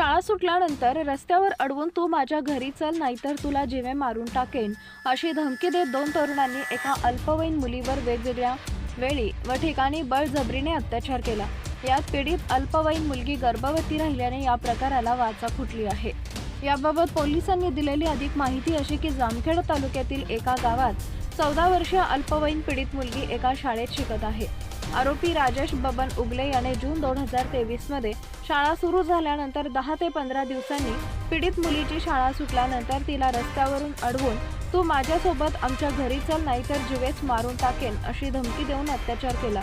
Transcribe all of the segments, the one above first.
शाळा सुटल्यानंतर रस्त्यावर अडवून तू माझ्या घरी चल नाहीतर तुला जिवे मारून टाकेन. अशी धमकी देत दोन तरुणांनी एका अल्पवयीन मुलीवर वेगवेगळ्या वेळी व ठिकाणी बळजबरीने अत्याचार केला. यात पीडित अल्पवयीन मुलगी गर्भवती राहिल्याने या प्रकाराला वाचा फुटली आहे. याबाबत पोलिसांनी दिलेली अधिक माहिती अशी की जामखेड तालुक्यातील एका गावात चौदा वर्षीय अल्पवयीन पीडित मुलगी एका शाळेत शिकत आहे. आरोपी राजेश बबन उगले याने जून दोन हजार तेवीसमध्ये शाळा सुरू झाल्यानंतर दहा ते पंधरा दिवसांनी पीडित मुलीची शाळा सुटल्यानंतर तिला रस्त्यावरून अडवून तू माझ्यासोबत आमच्या घरी चल नाहीतर जीवेच मारून टाकेन अशी धमकी देऊन अत्याचार केला.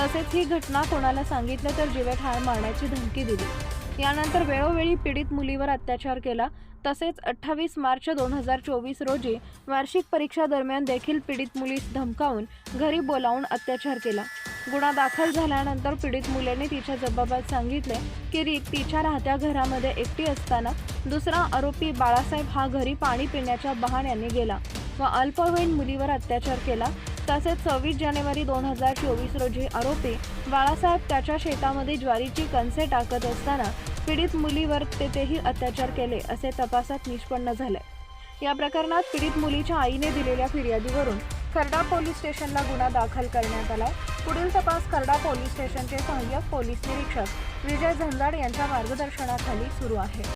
तसेच ही घटना कोणाला सांगितलं तर जीवे ठार मारण्याची धमकी दिली. यानंतर वेळोवेळी पीडित मुलीवर अत्याचार केला. तसेच अठ्ठावीस मार्च दोन हजार चोवीस रोजी वार्षिक परीक्षा दरम्यान देखील पीडित मुलीस धमकावून घरी बोलावून अत्याचार केला. गुन्हा दाखल झाल्यानंतर पीडित मुलीने तिच्या जबाबात सांगितले की रीत तिच्या राहत्या घरामध्ये एकटी असताना दुसरा आरोपी बाळासाहेब हा घरी पाणी पिण्याच्या बहाण्याने गेला. व अल्पवयीन मुलीवर अत्याचार केला. तसेच सव्वीस जानेवारी दोन हजार चोवीस रोजी आरोपी बाळासाहेब त्याच्या शेतामध्ये ज्वारीची कणसे टाकत असताना पीडित मुलीवर तेथेही अत्याचार केले असे तपासात निष्पन्न झाले. या प्रकरणात पीडित मुलीच्या आईने दिलेल्या फिर्यादीवरून खर्डा पोलीस स्टेशनला गुन्हा दाखल करण्यात आला पुढील तपास खर्डा पोलीस स्टेशनचे सहाय्यक पोलीस निरीक्षक विजय झंजाड यांच्या मार्गदर्शनाखाली सुरू आहे.